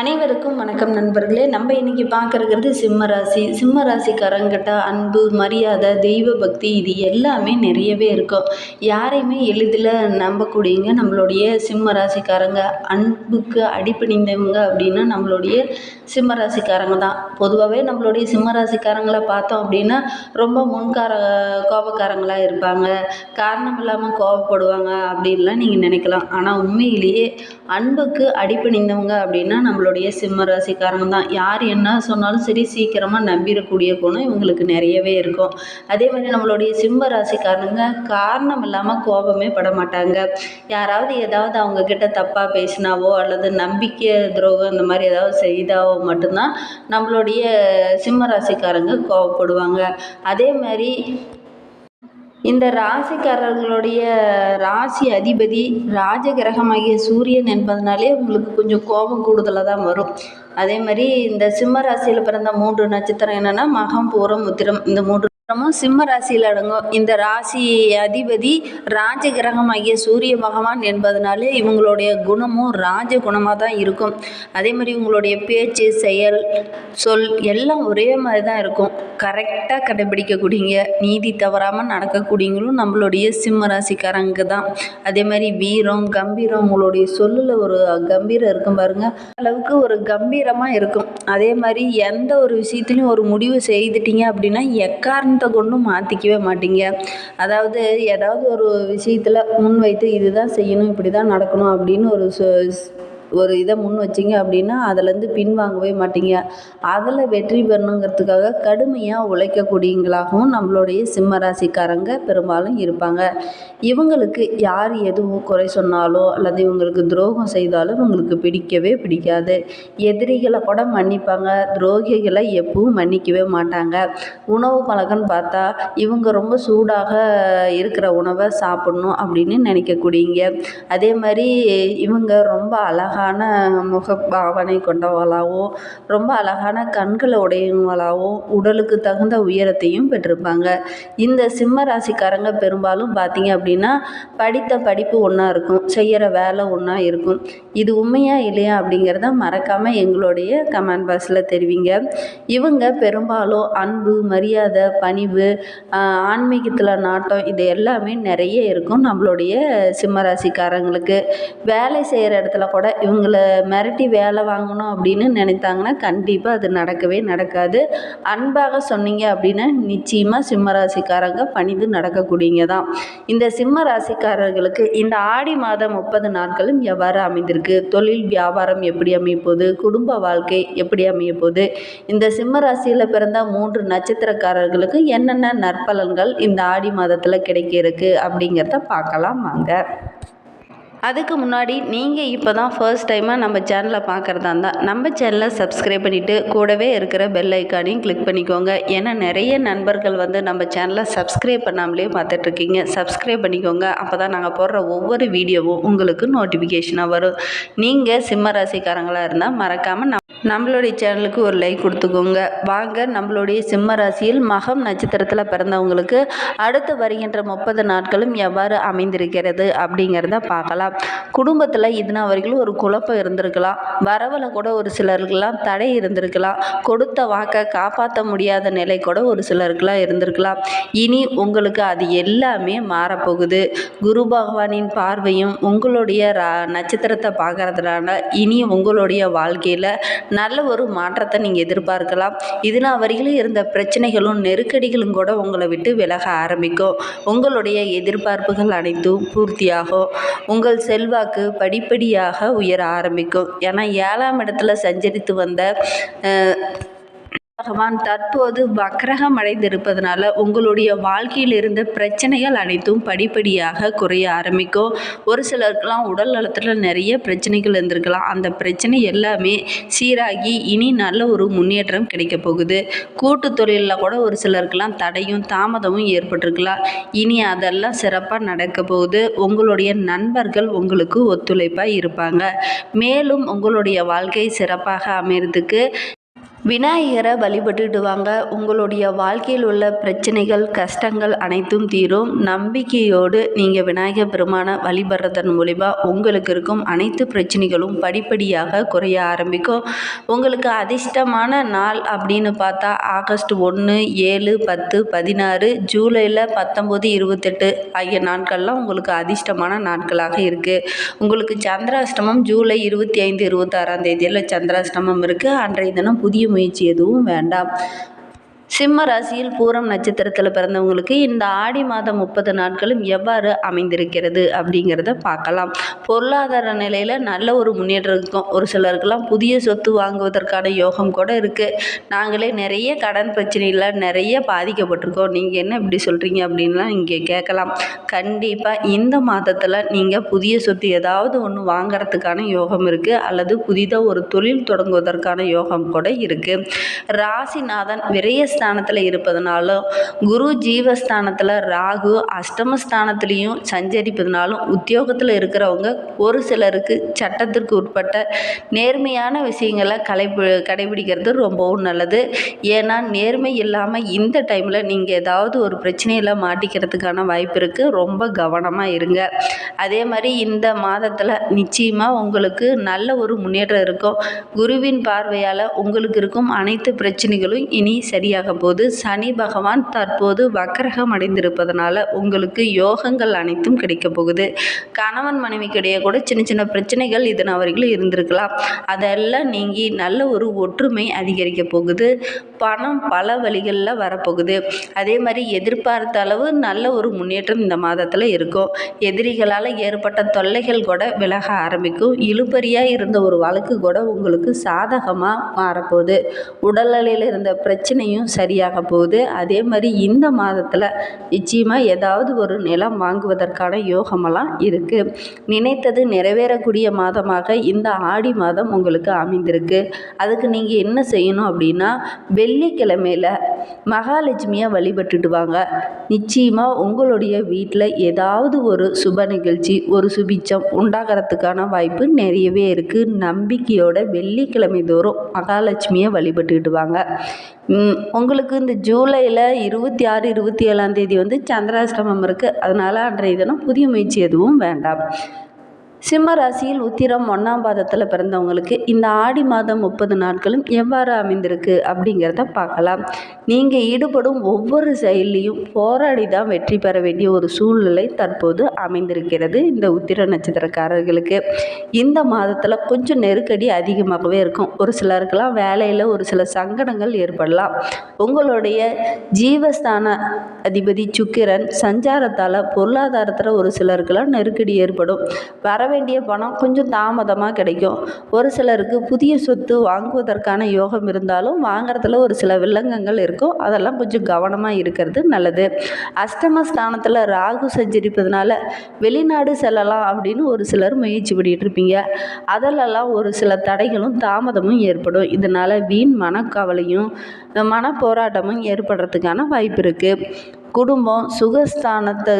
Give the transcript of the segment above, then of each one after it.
அனைவருக்கும் வணக்கம் நண்பர்களே. நம்ம இன்னைக்கு பார்க்கறது சிம்ம ராசி சிம்ம ராசிக்காரங்கிட்ட அன்பு மரியாதை தெய்வ பக்தி இது எல்லாமே நிறையவே இருக்கும். யாரையுமே எளிதில் நம்பக்கூடியவங்க நம்மளுடைய சிம்ம ராசிக்காரங்க அன்புக்கு அடிப்பணிந்தவங்க அப்படின்னா நம்மளுடைய சிம்ம ராசிக்காரங்க தான். பொதுவாகவே நம்மளுடைய சிம்ம ராசிக்காரங்களை பார்த்தோம் அப்படின்னா ரொம்ப முன்கார கோபக்காரங்களாக இருப்பாங்க. காரணம் இல்லாமல் கோபப்படுவாங்க அப்படின்லாம் நீங்கள் நினைக்கலாம். ஆனால் உண்மையிலேயே அன்புக்கு அடிப்பணிந்தவங்க அப்படின்னா நம்மளோட நம்மளுடைய சிம்ம ராசிக்காரங்க தான். யார் என்ன சொன்னாலும் சரி சீக்கிரமாக நம்பிடக்கூடிய குணம் இவங்களுக்கு நிறையவே இருக்கும். அதே மாதிரி நம்மளுடைய சிம்ம ராசிக்காரங்க காரணம் இல்லாமல் கோபமே பட மாட்டாங்க. யாராவது ஏதாவது அவங்க கிட்ட தப்பாக பேசினாவோ அல்லது நம்பிக்கை துரோகம் இந்த மாதிரி ஏதாவது செய்தாவோ மட்டும்தான் நம்மளுடைய சிம்ம ராசிக்காரங்க கோவப்படுவாங்க. அதே மாதிரி இந்த ராசிக்காரர்களுடைய ராசி அதிபதி ராஜகிரகமாகிய சூரியன் என்பதனாலே உங்களுக்கு கொஞ்சம் கோபம் கூடுதலாக தான் வரும். அதே மாதிரி இந்த சிம்ம ராசியில் பிறந்த மூன்று நட்சத்திரம் என்னென்னா மகம் பூரம் உத்திரம். இந்த மூன்று நட்சத்திரமும் சிம்ம ராசியில் அடங்கும். இந்த ராசி அதிபதி ராஜகிரகமாகிய சூரிய பகவான் என்பதனாலே இவங்களுடைய குணமும் ராஜ குணமாக தான் இருக்கும். அதே மாதிரி இவங்களுடைய பேச்சு செயல் சொல் எல்லாம் ஒரே மாதிரி தான் இருக்கும். கரெக்டாக கடைபிடிக்கக்கூடியங்க நீதி தவறாமல் நடக்கக்கூடியங்களும் நம்மளுடைய சிம்ம ராசிக்காரங்க தான். அதே மாதிரி வீரம் கம்பீரம் உங்களுடைய சொல்லில் ஒரு கம்பீரம் இருக்கும் பாருங்கள் அளவுக்கு ஒரு கம்பீரமாக இருக்கும். அதே மாதிரி எந்த ஒரு விஷயத்துலையும் ஒரு முடிவு செய்துட்டீங்க அப்படின்னா எக்காரணத்தை கொண்டும் மாற்றிக்கவே மாட்டீங்க. அதாவது ஏதாவது ஒரு விஷயத்தில் முன் வைத்து இதுதான் செய்யணும் இப்படி தான் நடக்கணும் அப்படின்னு ஒரு ஒரு இதை முன் வச்சிங்க அப்படின்னா அதுலேருந்து பின்வாங்கவே மாட்டீங்க. அதில் வெற்றி பெறணுங்கிறதுக்காக கடுமையாக உழைக்கக்கூடியவங்களாகவும் நம்மளுடைய சிம்ம ராசிக்காரங்க பெரும்பாலும் இருப்பாங்க. இவங்களுக்கு யார் எதுவும் குறை சொன்னாலோ அல்லது இவங்களுக்கு துரோகம் செய்தாலும் இவங்களுக்கு பிடிக்கவே பிடிக்காது. எதிரிகளை கூட மன்னிப்பாங்க. துரோகிகளை எப்பவும் மன்னிக்கவே மாட்டாங்க. உணவு பழக்கம்னு பார்த்தா இவங்க ரொம்ப சூடாக இருக்கிற உணவை சாப்பிடணும் அப்படின்னு நினைக்கக்கூடியங்க அதே மாதிரி இவங்க ரொம்ப அழகான முக பாவனை கொண்டவங்களாகவும் ரொம்ப அழகான கண்களை உடையவங்களாகவும் உடலுக்கு தகுந்த உயரத்தையும் பெற்றிருப்பாங்க. இந்த சிம்ம ராசிக்காரங்க பெரும்பாலும் பார்த்தீங்க அப்படின்னா படித்த படிப்பு ஒன்றா இருக்கும் செய்கிற வேலை ஒன்றா இருக்கும். இது உண்மையா இல்லையா அப்படிங்கிறத மறக்காமல் எங்களுடைய கமெண்ட் பாக்ஸில் தெரிவிங்க. இவங்க பெரும்பாலும் அன்பு மரியாதை பணிவு ஆன்மீகத்தில் நாட்டம் இது எல்லாமே நிறைய இருக்கும் நம்மளுடைய சிம்ம ராசிக்காரங்களுக்கு வேலை செய்கிற இடத்துல கூட இவங்களை மிரட்டி வேலை வாங்கணும் அப்படின்னு நினைத்தாங்கன்னா கண்டிப்பாக அது நடக்கவே நடக்காது. அன்பாக சொன்னீங்க அப்படின்னா நிச்சயமாக சிம்ம ராசிக்காரங்க பணிந்து நடக்கக்கூடியங்க தான் இந்த சிம்ம ராசிக்காரர்களுக்கு இந்த ஆடி மாதம் முப்பது நாட்களும் எவ்வாறு அமைந்திருக்கு? தொழில் வியாபாரம் எப்படி அமையப்போகுது? குடும்ப வாழ்க்கை எப்படி அமையப்போகுது? இந்த சிம்ம ராசியில் பிறந்த மூன்று நட்சத்திரக்காரர்களுக்கு என்னென்ன நற்பலன்கள் இந்த ஆடி மாதத்தில் கிடைக்க இருக்கு அப்படிங்கிறத பார்க்கலாம் வாங்க. அதுக்கு முன்னாடி நீங்கள் இப்போ தான் ஃபர்ஸ்ட் டைமாக நம்ம சேனலை பார்க்குறதா இருந்தால் நம்ம சேனலை சப்ஸ்கிரைப் பண்ணிவிட்டு கூடவே இருக்கிற பெல் ஐக்கானையும் கிளிக் பண்ணிக்கோங்க. ஏன்னா நிறைய நண்பர்கள் வந்து நம்ம சேனலை சப்ஸ்கிரைப் பண்ணாமலே பார்த்துட்ருக்கீங்க சப்ஸ்கிரைப் பண்ணிக்கோங்க. அப்போ தான் நாங்கள் போடுற ஒவ்வொரு வீடியோவும் உங்களுக்கு நோட்டிஃபிகேஷனாக வரும். நீங்கள் சிம்ம ராசிக்காரங்களாக இருந்தால் மறக்காமல் நம் நம்மளுடைய சேனலுக்கு ஒரு லைக் கொடுத்துக்கோங்க. வாங்க நம்மளுடைய சிம்ம ராசியில் மகம் நட்சத்திரத்தில் பிறந்தவங்களுக்கு அடுத்து வருகின்ற முப்பது நாட்களும் எவ்வாறு அமைந்திருக்கிறது அப்படிங்கிறத பார்க்கலாம். குடும்பத்தில் இதுனா வரைக்கும் ஒரு குழப்பம் இருந்திருக்கலாம். வரவில் கூட ஒரு சிலருக்கெல்லாம் தடை இருந்திருக்கலாம். கொடுத்த வாக்கை காப்பாற்ற முடியாத நிலை கூட ஒரு சிலருக்கெல்லாம் இருந்திருக்கலாம். இனி உங்களுக்கு அது எல்லாமே மாறப்போகுது. குரு பகவானின் பார்வையும் உங்களுடைய ரா நட்சத்திரத்தை பார்க்கறதுனால இனி உங்களுடைய வாழ்க்கையில் நல்ல ஒரு மாற்றத்தை நீங்கள் எதிர்பார்க்கலாம். இதுனா வரையிலும் இருந்த பிரச்சனைகளும் நெருக்கடிகளும் கூட உங்களை விட்டு விலக ஆரம்பிக்கும். உங்களுடைய எதிர்பார்ப்புகள் அனைத்தும் பூர்த்தியாகும். உங்கள் செல்வாக்கு படிப்படியாக உயர ஆரம்பிக்கும். ஏன்னா ஏழாம் இடத்துல சஞ்சரித்து வந்த பகவான் தற்போது வக்ரகம் அடைந்திருப்பதனால உங்களுடைய வாழ்க்கையில் இருந்த பிரச்சனைகள் அனைத்தும் படிப்படியாக குறைய ஆரம்பிக்கும். ஒரு சிலருக்கெல்லாம் உடல் நலத்தில் நிறைய பிரச்சனைகள் இருந்திருக்கலாம். அந்த பிரச்சனை எல்லாமே சீராகி இனி நல்ல ஒரு முன்னேற்றம் கிடைக்க போகுது. கூட்டு தொழிலில் கூட ஒரு சிலருக்கெல்லாம் தடையும் தாமதமும் ஏற்பட்டிருக்கலாம். இனி அதெல்லாம் சிறப்பாக நடக்க போகுது. உங்களுடைய நண்பர்கள் உங்களுக்கு ஒத்துழைப்பாக இருப்பாங்க. மேலும் உங்களுடைய வாழ்க்கை சிறப்பாக அமைகிறதுக்கு விநாயகரை வழிபட்டுட்டு வாங்க. உங்களுடைய வாழ்க்கையில் உள்ள பிரச்சனைகள் கஷ்டங்கள் அனைத்தும் தீரும். நம்பிக்கையோடு நீங்கள் விநாயகர் பெருமானை வழிபடுறதன் மூலிமா உங்களுக்கு இருக்கும் அனைத்து பிரச்சனைகளும் படிப்படியாக குறைய ஆரம்பிக்கும். உங்களுக்கு அதிர்ஷ்டமான நாள் அப்படின்னு பார்த்தா ஆகஸ்ட் ஒன்று ஏழு பத்து பதினாறு ஜூலையில் பத்தொம்போது இருபத்தெட்டு ஆகிய நாட்கள்லாம் உங்களுக்கு அதிர்ஷ்டமான நாட்களாக இருக்குது உங்களுக்கு சந்திராஷ்டமம் ஜூலை இருபத்தி ஐந்து இருபத்தாறாம் தேதியில் சந்திராஷ்டமம் இருக்குது அன்றைய தினம் புதிய முயற்சி எதுவும் வேண்டாம் சிம்ம ராசியில் பூரம் நட்சத்திரத்தில் பிறந்தவங்களுக்கு இந்த ஆடி மாதம் முப்பது நாட்களும் எவ்வாறு அமைந்திருக்கிறது அப்படிங்கிறத பார்க்கலாம். பொருளாதார நிலையில் நல்ல ஒரு முன்னேற்றம் இருக்கும். ஒரு சிலருக்கெல்லாம் புதிய சொத்து வாங்குவதற்கான யோகம் கூட இருக்குது நாங்களே நிறைய கடன் பிரச்சனையில் நிறைய பாதிக்கப்பட்டிருக்கோம். நீங்கள் என்ன இப்படி சொல்கிறீங்க அப்படின்லாம் இங்கே கேட்கலாம். கண்டிப்பாக இந்த மாதத்தில் நீங்கள் புதிய சொத்து ஏதாவது ஒன்று வாங்கிறதுக்கான யோகம் இருக்குது அல்லது புதிதாக ஒரு தொழில் தொடங்குவதற்கான யோகம் கூட இருக்குது ராசிநாதன் விரைய ஸ்தானத்தில் இருப்பதனாலும் குரு ஜீவஸ்தானத்தில் ராகு அஷ்டமஸ்தானத்துலேயும் சஞ்சரிப்பதனாலும் உத்தியோகத்தில் இருக்கிறவங்க ஒரு சிலருக்கு சட்டத்திற்கு உட்பட்ட நேர்மையான விஷயங்களை கலைப்பி கடைபிடிக்கிறது ரொம்பவும் நல்லது. ஏன்னா நேர்மை இல்லாமல் இந்த டைமில் நீங்கள் ஏதாவது ஒரு பிரச்சனையில் மாட்டிக்கிறதுக்கான வாய்ப்பு இருக்குது ரொம்ப கவனமாக இருங்க. அதே மாதிரி இந்த மாதத்தில் நிச்சயமாக உங்களுக்கு நல்ல ஒரு முன்னேற்றம் இருக்கும். குருவின் பார்வையால் உங்களுக்கு இருக்கும் அனைத்து பிரச்சனைகளும் இனி சரியாக போது சனி பகவான் தற்போது வக்கரகம் அடைந்திருப்பதனால உங்களுக்கு யோகங்கள் அனைத்தும் கிடைக்க போகுது. கணவன் மனைவிக்கிடையே கூட சின்ன சின்ன பிரச்சனைகள் இதன் அவர்கள் இருந்திருக்கலாம். அதெல்லாம் நீங்கி நல்ல ஒரு ஒற்றுமை அதிகரிக்க போகுது. பணம் பல வழிகளில் வரப்போகுது. அதே மாதிரி எதிர்பார்த்த அளவு நல்ல ஒரு முன்னேற்றம் இந்த மாதத்தில் இருக்கும். எதிரிகளால் ஏற்பட்ட தொல்லைகள் கூட விலக ஆரம்பிக்கும். இழுபறியாக இருந்த ஒரு வழக்கு கூட உங்களுக்கு சாதகமாக மாறப்போகுது. உடல்நிலையில் இருந்த பிரச்சனையும் சரியாக போகுது. அதே மாதிரி இந்த மாதத்தில் நிச்சயமாக ஏதாவது ஒரு நிலம் வாங்குவதற்கான யோகமெல்லாம் இருக்குது நினைத்தது நிறைவேறக்கூடிய மாதமாக இந்த ஆடி மாதம் உங்களுக்கு அமைந்திருக்கு. அதுக்கு நீங்கள் என்ன செய்யணும் அப்படின்னா வெள்ளிக்கிழமையில் மகாலட்சுமியை வழிபட்டுட்டு வாங்க. நிச்சயமாக உங்களுடைய வீட்டில் ஏதாவது ஒரு சுப நிகழ்ச்சி ஒரு சுபிச்சம் உண்டாகிறதுக்கான வாய்ப்பு நிறையவே இருக்குது நம்பிக்கையோட வெள்ளிக்கிழமை தோறும் மகாலட்சுமியை வழிபட்டுக்கிட்டு வாங்க. உங்களுக்கு இந்த ஜூலையில் இருபத்தி ஆறு இருபத்தி ஏழாம் தேதி வந்து சந்திராஷ்டமம் இருக்குது அதனால் அன்றைய தினம் புதிய முயற்சி எதுவும் வேண்டாம். சிம்ம ராசியில் உத்திரம் ஒன்றாம் பாதத்தில் பிறந்தவங்களுக்கு இந்த ஆடி மாதம் முப்பது நாட்களும் எவ்வாறு அமைந்திருக்கு அப்படிங்கிறத பார்க்கலாம். நீங்கள் ஈடுபடும் ஒவ்வொரு செயல்லையும் போராடி தான் வெற்றி பெற வேண்டிய ஒரு சூழ்நிலை தற்போது அமைந்திருக்கிறது இந்த உத்திர நட்சத்திரக்காரர்களுக்கு. இந்த மாதத்தில் கொஞ்சம் நெருக்கடி அதிகமாகவே இருக்கும். ஒரு சிலருக்கெல்லாம் வேலையில் ஒரு சில சங்கடங்கள் ஏற்படலாம். உங்களுடைய ஜீவஸ்தான அதிபதி சுக்கிரன் சஞ்சாரத்தால் பொருளாதாரத்தில் ஒரு சிலருக்கெல்லாம் நெருக்கடி ஏற்படும். வர வேண்டிய பணம் கொஞ்சம் தாமதமாக கிடைக்கும். ஒரு சிலருக்கு புதிய சொத்து வாங்குவதற்கான யோகம் இருந்தாலும் வாங்குறதுல ஒரு சில வில்லங்கங்கள் இருக்கும். அதெல்லாம் கொஞ்சம் கவனமாக இருக்கிறது நல்லது. அஷ்டம ஸ்தானத்தில் ராகு சஞ்சரிப்பதுனால வெளிநாடு செல்லலாம் அப்படின்னு ஒரு சிலர் முயற்சி பண்ணிகிட்டு இருப்பீங்க. அதிலெல்லாம் ஒரு சில தடைகளும் தாமதமும் ஏற்படும். இதனால் வீண் மனக்கவலையும் மன போராட்டமும் ஏற்படுறதுக்கான வாய்ப்பு இருக்குது குடும்பம் சுகஸ்தானத்தை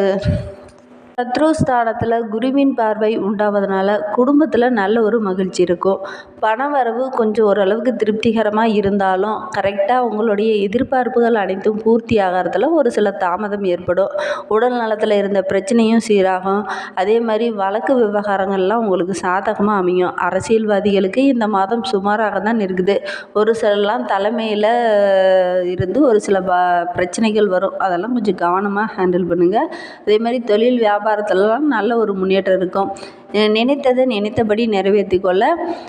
சத்ருஸ்தானத்தில் குருவின் பார்வை உண்டாவதுனால குடும்பத்தில் நல்ல ஒரு மகிழ்ச்சி இருக்கும். பண வரவு கொஞ்சம் ஓரளவுக்கு திருப்திகரமாக இருந்தாலும் கரெக்டாக உங்களுடைய எதிர்பார்ப்புகள் அனைத்தும் பூர்த்தி ஆகிறதுல ஒரு சில தாமதம் ஏற்படும். உடல் நலத்தில் இருந்த பிரச்சனையும் சீராகும். அதே மாதிரி வழக்கு விவகாரங்கள்லாம் உங்களுக்கு சாதகமாக அமையும். அரசியல்வாதிகளுக்கு இந்த மாதம் சுமாராக தான் இருக்குது. ஒரு சிலலாம் தலைமையில் இருந்து ஒரு சில ப பிரச்சனைகள் வரும். அதெல்லாம் கொஞ்சம் கவனமாக ஹேண்டில் பண்ணுங்கள் அதே மாதிரி தொழில் வியாபாரம் வியாபாரத்துலலாம் நல்ல ஒரு முன்னேற்றம் இருக்கும். நினைத்ததை நினைத்தபடி நிறைவேற்றி கொள்ள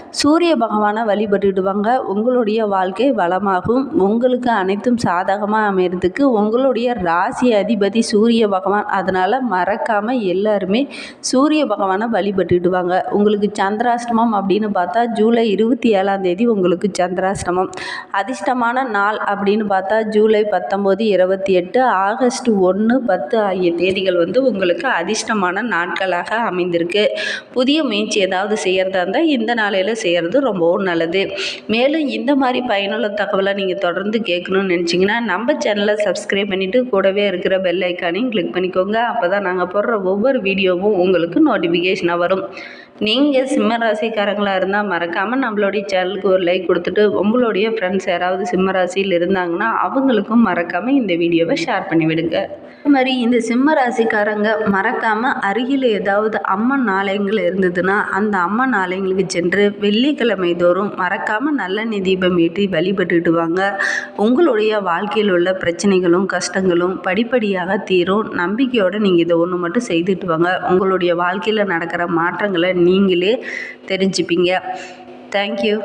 சூரிய பகவானை வழிபட்டுடுவாங்க. உங்களுடைய வாழ்க்கை வளமாகும். உங்களுக்கு அனைத்தும் சாதகமாக அமைகிறதுக்கு உங்களுடைய ராசி அதிபதி சூரிய பகவான். அதனால் மறக்காமல் எல்லாருமே சூரிய பகவானை வழிபட்டுடுவாங்க. உங்களுக்கு சந்திராஷ்டமம் அப்படின்னு பார்த்தா ஜூலை இருபத்தி ஏழாம் தேதி உங்களுக்கு சந்திராஷ்டமம். அதிர்ஷ்டமான நாள் அப்படின்னு பார்த்தா ஜூலை பத்தொம்போது இருபத்தி எட்டு ஆகஸ்ட் ஒன்று பத்து ஆகிய தேதிகள் வந்து உங்களுக்கு அதிர்ஷ்டமான நாட்களாக அமைந்திருக்கு. புதிய முயற்சி ஏதாவது செய்கிறதா இருந்தால் இந்த நாளையில் செய்கிறது ரொம்பவும் நல்லது. மேலும் இந்த மாதிரி பயனுள்ள தகவலை நீங்கள் தொடர்ந்து கேட்கணும்னு நினச்சிங்கன்னா நம்ம சேனலை சப்ஸ்கிரைப் பண்ணிவிட்டு கூடவே இருக்கிற பெல் ஐக்கானையும் கிளிக் பண்ணிக்கோங்க. அப்போ தான் நாங்கள் போடுற ஒவ்வொரு வீடியோவும் உங்களுக்கு நோட்டிஃபிகேஷனாக வரும். நீங்கள் சிம்ம ராசிக்காரங்களாக இருந்தால் மறக்காமல் நம்மளுடைய சேனலுக்கு ஒரு லைக் கொடுத்துட்டு உங்களுடைய ஃப்ரெண்ட்ஸ் யாராவது சிம்ம ராசியில் இருந்தாங்கன்னா அவங்களுக்கும் மறக்காமல் இந்த வீடியோவை ஷேர் பண்ணிவிடுங்க அதே மாதிரி இந்த சிம்ம ராசிக்காரங்க மறக்காமல் அருகில் ஏதாவது அம்மன் ஆலயங்கள் இருந்ததுன்னா அந்த அம்மன் ஆலயங்களுக்கு சென்று வெள்ளிக்கிழமை தோறும் மறக்காமல் நல்லெண்ணெய் தீபம் ஏற்றி வழிபட்டுட்டு வாங்க உங்களுடைய வாழ்க்கையில் உள்ள பிரச்சனைகளும் கஷ்டங்களும் படிப்படியாக தீரும். நம்பிக்கையோடு நீங்கள் இதை ஒன்று மட்டும் செய்துட்டு வாங்க. உங்களுடைய வாழ்க்கையில் நடக்கிற மாற்றங்களை நீங்களே தெரிஞ்சுப்பீங்க. தேங்க்யூ